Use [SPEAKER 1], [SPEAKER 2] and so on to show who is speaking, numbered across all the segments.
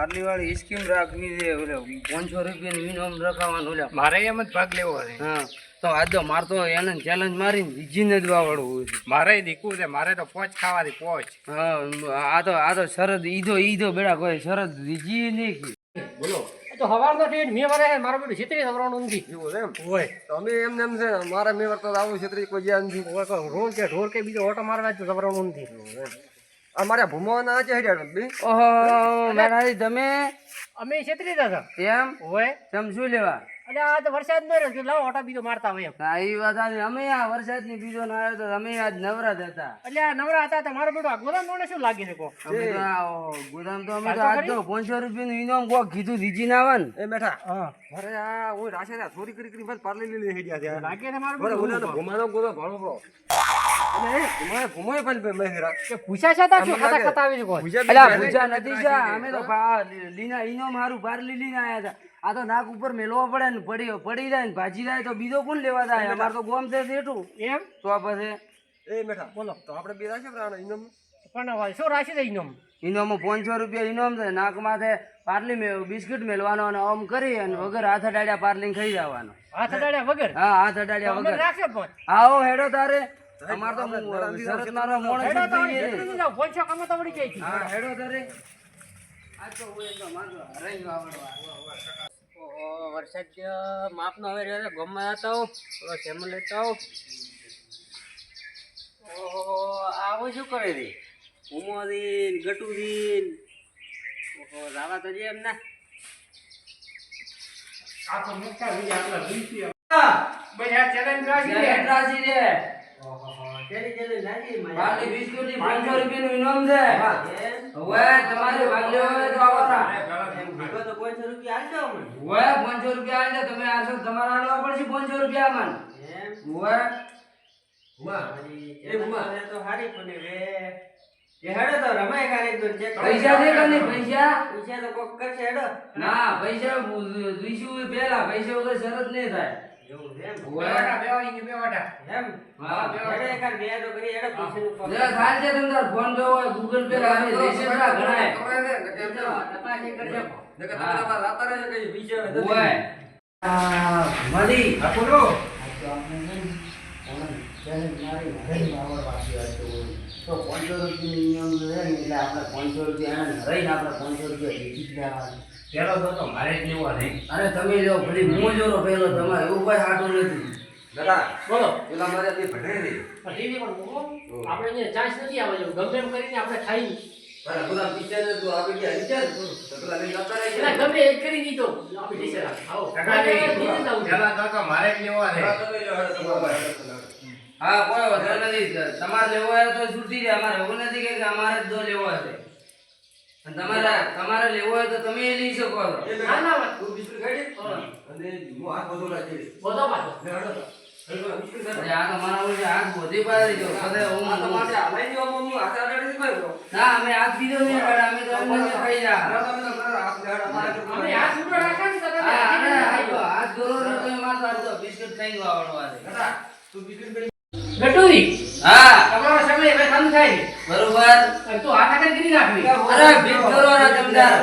[SPEAKER 1] પાર્લી વાળી સ્કીમ રાખવી છે ઓલે પાંચસો રૂપિયાની મિનિમમ રખાવાનું ઓલે.
[SPEAKER 2] મારે એમ જ ભાગ લેવો છે.
[SPEAKER 1] હા તો આજ તો મારે તો એને ચેલેન્જ મારીને જીજીને જ વાવડવું છે.
[SPEAKER 2] મારે દીકવું છે મારે તો પોચ ખાવાથી પોચ.
[SPEAKER 1] હા આ તો આ તો શરદ ઈધો ઈધો બેડા કોઈ શરદ બીજી નહીં
[SPEAKER 3] તો હવારનો ટેટ મેં વરે મારો બેટું છેતરી સવરાણું નથી
[SPEAKER 4] એવું એમ.
[SPEAKER 3] હોય
[SPEAKER 4] તો અમે એમ છે મારા મેં વર્તો આવું છેતરી કોઈ જ્યાં નથી.
[SPEAKER 3] રોડ કે ઢોર કે બીજો ઓટો મારવા જ સવરાણું નથી
[SPEAKER 4] આ ભૂમો ભૂમાવાના છે હેડ્યા બી
[SPEAKER 1] ઓહો મેરાજી તમે
[SPEAKER 3] અમે છેતરી દાદા.
[SPEAKER 1] એમ?
[SPEAKER 3] હોય
[SPEAKER 1] સમજુ લેવા?
[SPEAKER 3] એટલે આ તો વરસાદ નો રહ્યો લાવો ઓટા બીજો મારતા હોય
[SPEAKER 1] હા એ વાત સાચી. અમે આ વરસાદની બીજો ના આવ્યો તો અમે આજ નવરા હતા.
[SPEAKER 3] એટલે આ નવરા હતા તો મારો બેટો આ ગોદામ મને શું લાગી
[SPEAKER 1] શકો ગોદામ તો અમે તો આજ તો પાંચસો રૂપિયાનું ઇનામ કોક કીધું દીજી ના આવે ને.
[SPEAKER 4] એ બેઠા.
[SPEAKER 3] હા.
[SPEAKER 4] અરે આ હું રાશે ને ચોરી કરી કરી પાર્લી લઈ હેડ્યા છે.
[SPEAKER 3] લાગે ને મારો
[SPEAKER 4] ભૂમાનો ગોદો ભાળો
[SPEAKER 1] આ તો નાક ઉપર મેલવો પડે ને પડી પડી જાય ને ભાજી જાય તો બીજો કોણ લેવા જાય? અમાર તો ગોમ છે જેઠું
[SPEAKER 3] એમ?
[SPEAKER 1] તો પછી
[SPEAKER 4] એ બેઠા બોલો. તો આપણે બે પ્રાણ ઇનામ
[SPEAKER 3] પણ શું રાશી દઈ ઇનામ
[SPEAKER 1] પાંચસો રૂપિયા ઇનામ છે. નાક માથે પાર્લી બિસ્કિટ મેલવાનો અને આમ કરી અને વગર હાથ અડાડ્યા પાર્લિંગ ખાઈ જવાનો.
[SPEAKER 3] હાથ અડાડ્યા વગર?
[SPEAKER 1] હા હાથ અડાડ્યા વગર.
[SPEAKER 3] રાખશે પણ.
[SPEAKER 1] હેડો તારે. અમાર તો શરત મારવા મોણ
[SPEAKER 3] હેડો તો
[SPEAKER 1] થઈ ગઈ
[SPEAKER 3] છેતરી
[SPEAKER 1] છે.
[SPEAKER 3] ન જાઓ વળી જાય છે.
[SPEAKER 1] હા હેડો તારે. આજ તો હું એકદમ વાંધો હરાઈ વાવડવા.
[SPEAKER 3] વરસાદ માપ નો હવે રહ્યો ગમમાં જતા હો થોડો સેમલ લેતા
[SPEAKER 1] ઓહો આવો શું કરે રે ઉમોદીન ગટુદીન ઓહો રાવા તો જે એમ ના
[SPEAKER 2] આ તો મુક્તા થઈ આપલા
[SPEAKER 1] હા,
[SPEAKER 2] ભાઈ આ ચેલેન્જ રાખી દે
[SPEAKER 1] જલેબ રાશી છે
[SPEAKER 3] ચેલી ચેલી નાખી
[SPEAKER 1] પાર્લી બિસ્કુટની 500 રૂપિયાનું ઇનામ છે. હવે તમારે ભાગ લેવો તો આવો
[SPEAKER 3] તો. પાંચસો રૂપિયા આલજો મને
[SPEAKER 1] હવે 500 રૂપિયા આલજો તમે આશો તમારે આલવા પડશે 500 રૂપિયા મન હવે
[SPEAKER 4] ભૂમા
[SPEAKER 3] એ ઉમા. તો હારી પણ રે એ હેડો તો રમાય કારે તો ચેક
[SPEAKER 1] પૈસા છે કે પૈસા?
[SPEAKER 3] પૈસા તો કોક કરશે હેડો.
[SPEAKER 1] ના પૈસા દઈશું પેલા પૈસા વગર શરત નહીં થાય.
[SPEAKER 3] એવું છે એમ?
[SPEAKER 2] બે વાટા બે વાટી?
[SPEAKER 3] એમ?
[SPEAKER 1] હા.
[SPEAKER 3] હેડો એકાદ બે તો કરી હેડો પૈસાનું કોક.
[SPEAKER 1] જરા થાય છે તમે તાર ફોન પે હોય ગૂગલ પે લાગે દેશે ના ઘણાય
[SPEAKER 3] તપાસી કરજો.
[SPEAKER 1] હોય આ મળી
[SPEAKER 2] આ બોલો
[SPEAKER 1] તો પાંચસો રૂપિયા નિયમ ને એટલે આપણે પાંચસો રૂપિયા આપણે પાંચસો રૂપિયા જ લેવાના.
[SPEAKER 2] પેલો તો તો મારે જ લેવો છે
[SPEAKER 1] અરે તમે જો ભલી હું જોરો પેલો તમારે એવું કોઈ સાટું નથી.
[SPEAKER 4] દાદા
[SPEAKER 3] બોલો.
[SPEAKER 4] પેલા મારે બે ભણે નહીં.
[SPEAKER 3] પણ. આપણે અહીંયા ચાન્સ નથી આવે જો ગમે એમ કરીને આપણે ખાઈ
[SPEAKER 4] અરે બધા પિક્ચર ને તું આપી વિચાર તો પેલા લઈને જતા રહી
[SPEAKER 3] એટલે ગમે એ કરી દીધો. આપણે જઈશું આવો.
[SPEAKER 2] ટકા નહીં.
[SPEAKER 3] જીતી જ આવું છે.
[SPEAKER 2] પેલા તો તો મારે જ લેવો
[SPEAKER 4] હા,
[SPEAKER 1] કોઈ વધુ નથી. તમારે લેવો હોય તો છૂટી જાય. અમારે એવું નથી કે અમારે જ દો લેવો હશે. અને તમારે તમારે લેવો હોય તો તમે લઈ શકો
[SPEAKER 3] ના ના
[SPEAKER 4] તું બિસ્કુટ ખાઈ અને હું હાથ બધો રાખી
[SPEAKER 3] બધો પાછો.
[SPEAKER 4] લે, હેડો તો. હેડો, બિસ્કુટ ખાઈ લે.
[SPEAKER 1] અરે આ તો મારા ઓલી આંખ પાડી દો કદાચ હું
[SPEAKER 4] આ તો માટે હું હાથે અડાડી દીધો
[SPEAKER 1] ના અમે હાથ દીધો નહીં પણ અમે તો એમને ખાઈ જા
[SPEAKER 4] તમે હાથ
[SPEAKER 3] અમે તમે
[SPEAKER 1] દોરો ને બિસ્કિટ દે.
[SPEAKER 4] તું બિસ્કુટ
[SPEAKER 1] હા.
[SPEAKER 3] તમારો સમય હવે છે.
[SPEAKER 1] બરોબર?
[SPEAKER 3] તો હાથ આગળ કરી નાખવી
[SPEAKER 1] અરે ભીખ કરો ને જમદાર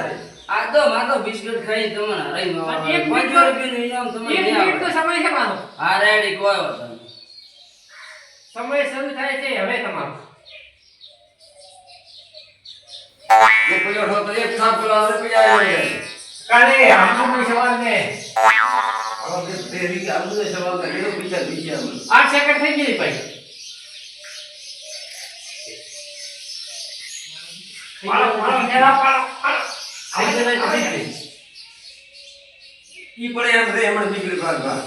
[SPEAKER 1] આ તો માતો બિસ્કિટ ખાઈ તમને હરાઈ નો
[SPEAKER 3] એક મિનિટ
[SPEAKER 1] રૂપિયાનું ઇનામ તમને
[SPEAKER 3] એક મિનિટ તો સમય છે મારો.
[SPEAKER 1] હા રેડી કોઈ વાત નહીં.
[SPEAKER 3] સમય શરૂ થાય છે હવે તમારો.
[SPEAKER 4] એક પેલો એક પેલો આવે, બીજા આવે.
[SPEAKER 2] કાલે આમનો સવાલ ને.
[SPEAKER 4] આવા બે બે રીતે આવું ને સવાલ કરે, બીજા બીજા.
[SPEAKER 3] આઠ સેકન્ડ થઈ ગઈ ભાઈ.
[SPEAKER 4] ઈ પડે એમ રે, એમણે બિસ્કુટ ભાગ ભાગ.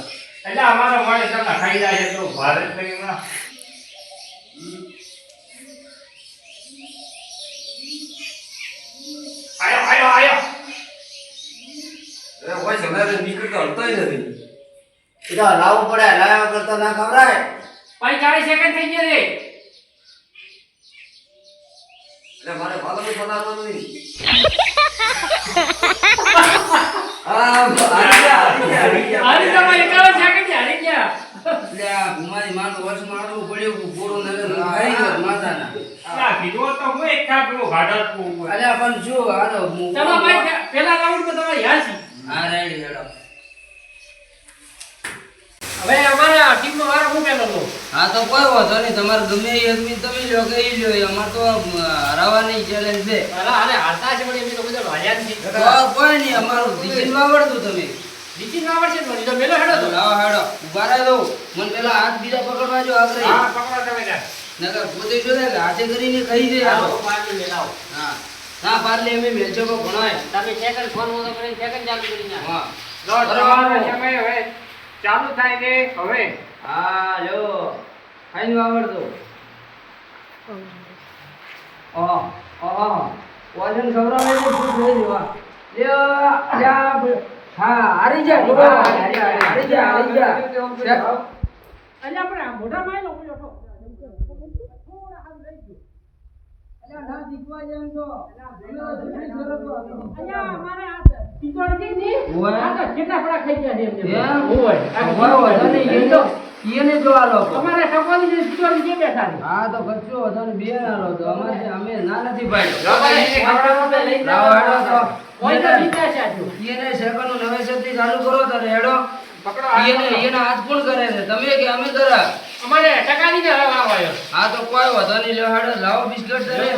[SPEAKER 2] એટલે અમારા માણસ તમને ખાઈ જાય તો ભારત કરીમાં આયો આયો આયો.
[SPEAKER 4] અરે હોય સદાય બિસ્કુટ તો હલતોય નથી.
[SPEAKER 1] એ તો હલાવવું પડે હલાવ્યા કરતા ના ખવડાય.
[SPEAKER 3] ભાઈ ચાલીસ સેકન્ડ થઈ ગયા રે
[SPEAKER 4] એટલે મારે વાલાનું બનાવવાનું નહીં.
[SPEAKER 2] પેલું
[SPEAKER 1] અલ્યા પણ શું આ તો હું-
[SPEAKER 3] ચલો ભાઈ પેલા રાઉન્ડમાં તમારે યાદ
[SPEAKER 1] હા રેડી હેડો.
[SPEAKER 3] હવે અમારા ટીમનો વાર હું પેલો લો
[SPEAKER 1] હા તો કોઈ વાંધો નહીં. તમારે ગમે એ આદમી તમે લ્યો કે એ લ્યો. અમારે તો હરાવાની ચેલેન્જ છે.
[SPEAKER 3] અલા અરે હારતા છે પણ એમ તો બધા હાર્યા નથી
[SPEAKER 1] કોઈ નહીં. અમારું ડીસીન આવડતું તમે.
[SPEAKER 3] નીચે ના આવડશે તો તો મેલો હેડો તો.
[SPEAKER 1] લાવો હેડો. ઊભા રહે દો મને પેલા હાથ બીજા પકડવા જો આગળ
[SPEAKER 2] હા પકડા તમે ત્યાં
[SPEAKER 1] નકર પોતે જો ને હાથે કરીને ખાઈ દે આ તો.
[SPEAKER 3] પાર્ટી મેલાવો
[SPEAKER 1] હા. ના પાર્લે અમે મેચો કો ભણાય.
[SPEAKER 3] તમે સેકન્ડ ફોન મોટો કરીને સેકન્ડ ચાલુ કરી
[SPEAKER 1] હા.
[SPEAKER 2] લો સમય હવે. ચાલુ થાય કે હવે?
[SPEAKER 1] હા જો. ખાઈ વાવડતો ઓહ ઓહ વજન ખવડાવે તો શું થઈ જવા લ્યો લ્યા હા. હારી જા હારી જા હારી જા
[SPEAKER 3] અલ્યા આપણે આ મોઢા માં લો પેલો તો.
[SPEAKER 1] અલ્યા ના શીખવા જેમ તો લ્યો, જૂઠી શરતો આપી દીધી.
[SPEAKER 3] અલ્યા અમારે આ પિત્તોળ છે ને
[SPEAKER 1] ઓય.
[SPEAKER 3] આ તો કેટલા ફળા ખાઈ ગયા
[SPEAKER 1] અમે ના નથી
[SPEAKER 2] એને
[SPEAKER 1] સેકન્ડ નવેસરથી ચાલુ કરો તો
[SPEAKER 2] હાથ
[SPEAKER 1] ઈને હાથ કોણ કરે છે તમે કે અમે કરા
[SPEAKER 3] અમારે ટકાની ને હવા આવ્યો.
[SPEAKER 1] હા તો કોઈ વધો નહીં. લ્યો હાડો લાવો બિસ્કટ તમે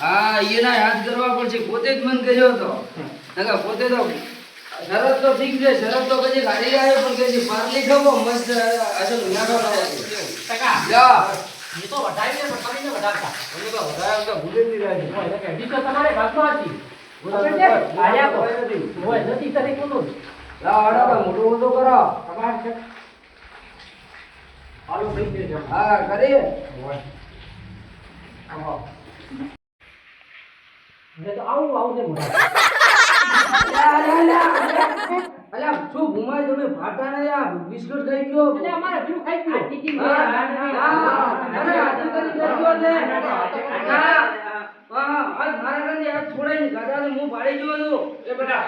[SPEAKER 1] હા એના યાદ કરવા પડશે. પોતે જ મન કર્યો હતો નકર પોતે તો શરત તો ઠીક છે. શરત તો કદી ગાડી જાય પણ કદી પાર્લી ખવો મસ્ત અસલ નાખો
[SPEAKER 3] ટકા.
[SPEAKER 1] જા
[SPEAKER 3] એ તો વધારી ને પણ વધારતા.
[SPEAKER 1] તો વધારે તો ભૂલી જ નહીં રહ્યા
[SPEAKER 3] ઓય, તમારે ભાગમાં હતી. છે? આયા તો.
[SPEAKER 1] નથી.
[SPEAKER 3] કોનું?
[SPEAKER 1] લાવો મોટું મોટું કરો.
[SPEAKER 3] તમારે છે. હાલો, ભાઈ, બે જણ.
[SPEAKER 1] હા કરીએ
[SPEAKER 3] એટલે તો આવું આવું છે
[SPEAKER 1] અલ્યા, અલ્યા, અલ્યા. અલ્યા, શું ભૂમાય તમે? ભાતા ને આ બિસ્કટ ખાઈ ગયો?
[SPEAKER 3] એટલે અમારે પેલું ખાઈ ગયું.
[SPEAKER 1] હા, હા, અરે હાથે કરી ગયો ને. હા, હા, આજ મારા ઘરની આજ છોડાઈને ગાધા ને હું.
[SPEAKER 2] એ બધા.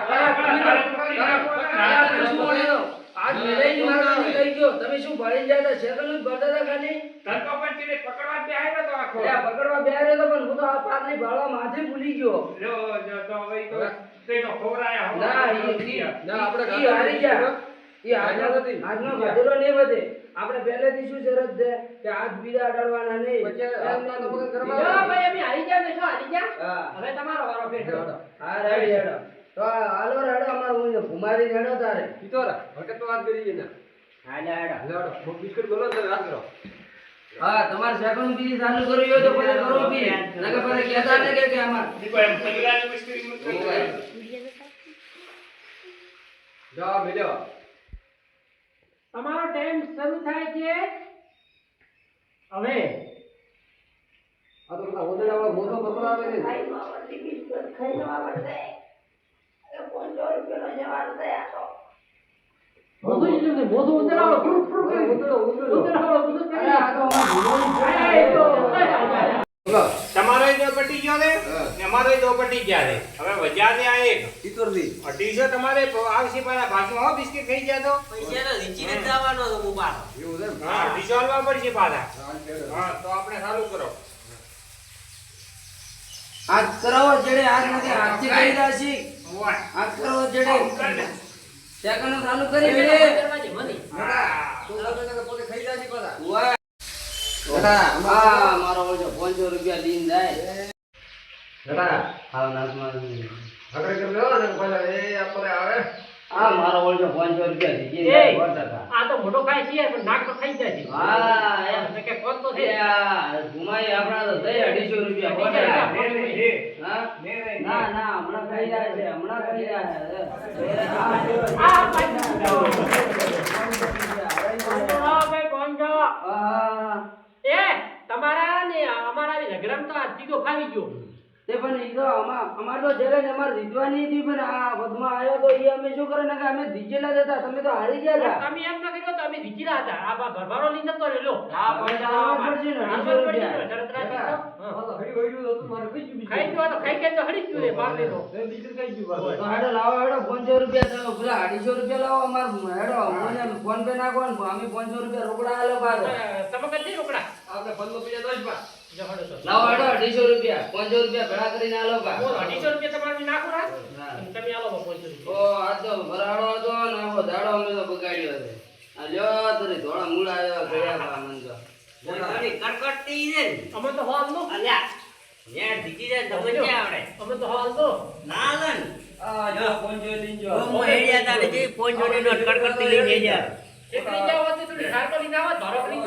[SPEAKER 1] આજ મેલાઈને મારા ઘરની ગયો. તમે શું પાડીને ગયા હતા? સેકન્ડ જ ભરતા હતા ખાલી?
[SPEAKER 2] ધંધો પણ તેને પકડવા જ બેહાડ્યો તો આખો
[SPEAKER 1] અલ્યા, પકડવા બેહાર્યો તો પણ હું તો આ પાટલી ભાળવા માથે ભૂલી ગયો.
[SPEAKER 2] લ્યો, જો તો હવે તો તે તો હો.
[SPEAKER 1] ના, ઈ- ઈ- ઈ હારી ગયા. ઈ આજનો આજનો ગાધેલો નહીં વધે. આપણે પહેલેથી શું શરત છે કે હાથ બીજા અડાડવાના નહીં
[SPEAKER 3] ભાઈ, અમે હારી ગયા ને શું હારી ગયા? હવે તમારો વારો ફેર
[SPEAKER 1] હા રેડી હેડો તો આ હાલો રેડો અમાર હું કુમારી હેડો તારે. હા લે હેડો હા તમાર સેકન્ડ બીજી ચાલુ કરવી હોય તો પછી કરો બી. નકે પછી કહેતા ને કે કે અમાર
[SPEAKER 2] કોઈ એમ પગલાની મુશ્કેલી જા
[SPEAKER 1] મેલો
[SPEAKER 3] તમારો ટાઈમ શરૂ થાય છે હવે. મોઢું ઈ લીધું, મોઢું ઉતરાવો, ફ્રુટ, ફ્રુટ કરી. ઉતરાવો, ખાઈ કરી.
[SPEAKER 1] તો અમાર ભૂલોની
[SPEAKER 3] એ તો.
[SPEAKER 2] તમારો જો ગયો ને ને અમારો જો પટી ગયા છે હવે વજા દે આ એક અઢીસો તમારે આવશે પાછા ભાગમાં હો બિસ્કિટ ખાઈ ગયા તો હા અઢીસો હાલવા પડશે પાછા હા તો આપણે સારું કરો
[SPEAKER 1] હાથ કરાવો જેડે હાથ નથી હાથથી કરી દાશી જેડે
[SPEAKER 2] આવું.
[SPEAKER 1] સેકન્ડ ચાલુ કરી મારો 500 રૂપિયા લઈને જાય. હા નાસ મારો ઓળજો 500 રૂપિયા દીધી
[SPEAKER 3] એ,
[SPEAKER 1] સો ટકા
[SPEAKER 3] આ તો મોટો ખાય છે પણ નાક તો ખાઈ જાય છે.
[SPEAKER 1] હા એમ.
[SPEAKER 3] કે કોણ તો છે.
[SPEAKER 1] એ ઘુમાઈ આપણા તો થઈ અઢીસો રૂપિયા
[SPEAKER 2] લે.
[SPEAKER 1] ના ના હમણાં ખાઈ જાય છે હમણાં ખાઈ જાય છે.
[SPEAKER 3] આ ભાઈ કોણ છો
[SPEAKER 1] હા
[SPEAKER 3] એ તમારા ને અમારા ઝઘડા તો આ તીખો ખાવી ગયો.
[SPEAKER 1] તે પણ ઈ તો અમા- અમાર તો જ્યારે ને અમારે જીતવાની હતી પણ આ વધમાં આવ્યો તો ઈ અમે શું કરે? ને કે અમે જીતેલા જ હતા તમે તો હારી ગયા હતા.
[SPEAKER 3] તમે એમ ન કર્યો તો અમે જીતીલા હતા. આ બા ભરભારો લઈને તો રેલો
[SPEAKER 1] હા, પડશે ને, અઢીસો રૂપિયા.
[SPEAKER 3] શરત રાખી હડી
[SPEAKER 5] આ તો મારે કઈ ગયું
[SPEAKER 3] ખાઈ ગયો તો ખાઈ ગયા તો હળી જ ગયું રે બાર લેલો
[SPEAKER 5] બીજું કઈ ગયું
[SPEAKER 1] હેડો લાવો હેડો પાંચસો રૂપિયા ચાલો પેલા અઢીસો રૂપિયા લાવો અમાર. હેડો મને ફોન પે નાખો ને અમે પાંચસો રૂપિયા રોકડા આલો બાર
[SPEAKER 3] તમે કદી રોકડા.
[SPEAKER 5] આપણે 500 રૂપિયા દોજ બા.
[SPEAKER 1] લાવો હેડો અઢીસો રૂપિયા પાંચસો રૂપિયા ભેળા કરીને આલો પા
[SPEAKER 3] અઢીસો રૂપિયા તમારે નાખો રાત? તમે આલો બા રૂપિયા.
[SPEAKER 1] ઓ આ તો ભરાડો હતો ને આવો દાડો અમે તો બગાડ્યો છે. આ લ્યો તરી ધોળા મૂળ આવ્યો ગયા બા મન તો.
[SPEAKER 5] કડકડતી છે ને.
[SPEAKER 3] અમે તો હોલ નો
[SPEAKER 5] અલ્યા ન્યા દીકી જાય તમને કે આવડે?
[SPEAKER 3] અમે તો હોલ તો.
[SPEAKER 5] ના લન
[SPEAKER 1] આ જો પાંચસો જો
[SPEAKER 5] ગમો હેડિયા તારે જે પોંચોની નોટ કડકડતી લઈને જા
[SPEAKER 3] એક લઈ જાઓ તો તો આવો કરી